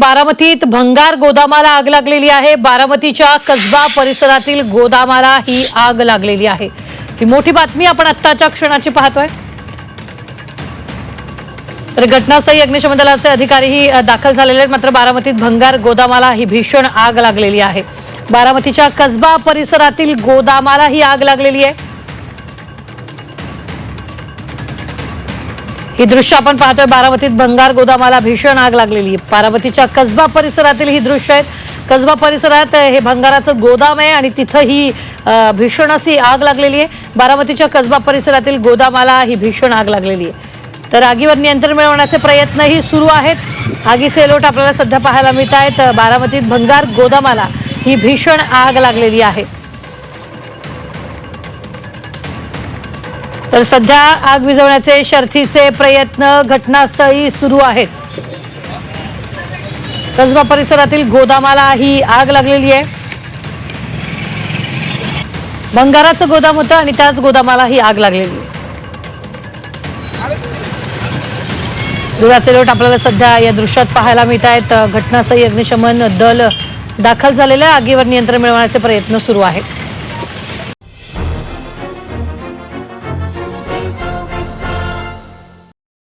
बारामतीत भंगार गोदामाला आग लागलेली आहे. बारामतीच्या कसबा परिसरातील गोदामाला ही आग लागलेली आहे. ही मोठी बातमी आपण आत्ताच्या क्षणाची पाहतोय. तर घटनास्थळी अग्निशमन दलाचे अधिकारीही दाखल झालेले आहेत. मात्र बारामतीत भंगार गोदामाला ही भीषण आग लागलेली आहे. बारामतीच्या कसबा परिसरातील गोदामाला ही आग लागलेली आहे. ही दृश्य आपण पाहतोय. बारामतीत भंगार गोदामाला भीषण आग लागलेली. आहे बारामतीच्या कसबा परिसरातील ही दृश्य आहेत कसबा परिसरात हे भंगाराचं गोदाम आहे आणि तिथं ही भीषण अशी आग लागलेली आहे. बारामतीच्या कसबा परिसरातील गोदामाला ही भीषण आग लागलेली आहे. तर आगीवर नियंत्रण मिळवण्याचे प्रयत्नही सुरू आहेत. आगीचे लोट आपल्याला सध्या पाहायला मिळत आहेत बारामतीत भंगार गोदामाला ही भीषण आग लागलेली आहे. तर सध्या आग विझवण्याचे शर्थीचे प्रयत्न घटनास्थळी सुरू आहेत. कसबा परिसरातील गोदामाला ही आग लागलेली आहे. भंगाराचं गोदाम होतं आणि त्याच गोदामाला ही आग लागलेली आहे. धुराचे लोट आपल्याला सध्या या दृश्यात पाहायला मिळत आहेत. घटनास्थळी अग्निशमन दल दाखल झालेलं आगीवर नियंत्रण मिळवण्याचे प्रयत्न सुरू आहेत.